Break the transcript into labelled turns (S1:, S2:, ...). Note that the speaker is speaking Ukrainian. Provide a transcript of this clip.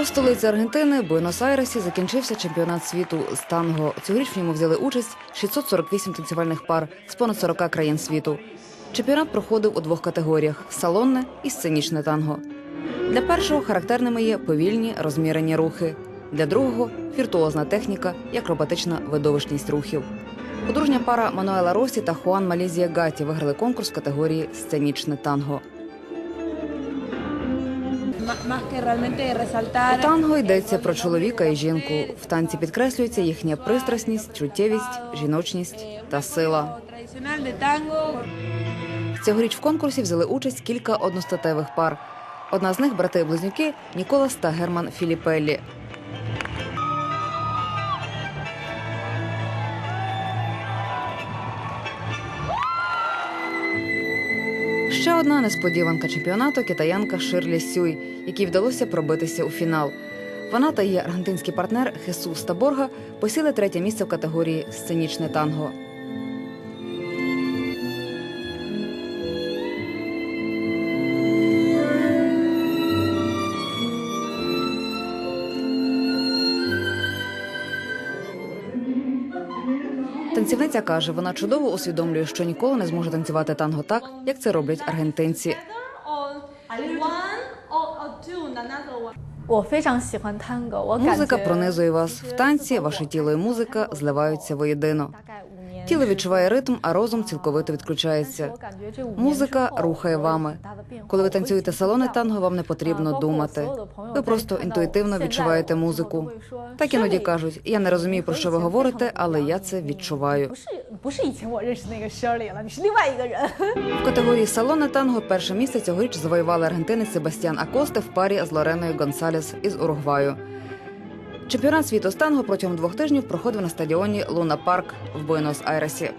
S1: У столиці Аргентини Буенос-Айресі закінчився чемпіонат світу з танго. Цьогоріч в ньому взяли участь 648 танцювальних пар з понад 40 країн світу. Чемпіонат проходив у двох категоріях: салонне і сценічне танго. Для першого характерними є повільні розмірені рухи. Для другого віртуозна техніка і акробатична видовищність рухів. Подружня пара Мануела Росі та Хуан Малізія Гаті виграли конкурс в категорії Сценічне танго. У танго йдеться про чоловіка і жінку. В танці підкреслюється їхня пристрасність, чуттєвість, жіночність та сила. Цьогоріч в конкурсі взяли участь кілька одностатевих пар. Одна з них брати-близнюки Ніколас та Герман Філіпеллі. Ще одна несподіванка чемпіонату китаянка Ширлі Сюй, якій вдалося пробитися у фінал. Вона та її аргентинський партнер Хесус Таборга посіли третє місце в категорії Сценічне танго. Танцівниця каже, вона чудово усвідомлює, що ніколи не зможе танцювати танго так, як це роблять аргентинці. Музика пронизує вас в танці. Ваше тіло і музика зливаються воєдино. Тіло відчуває ритм, а розум цілковито відключається. Музика рухає вами. Коли ви танцюєте салони танго, вам не потрібно думати. Ви просто інтуїтивно відчуваєте музику. Так іноді кажуть, я не розумію про що ви говорите, але я це відчуваю. В категорії салони танго перше місце цьогоріч завоювали аргентини Себастьян Акосте в парі з Лореною Гонсалес із Уругваю. Чемпіонат світу з танго протягом двох тижнів проходив на стадіоні Луна Парк в Буенос Айресі.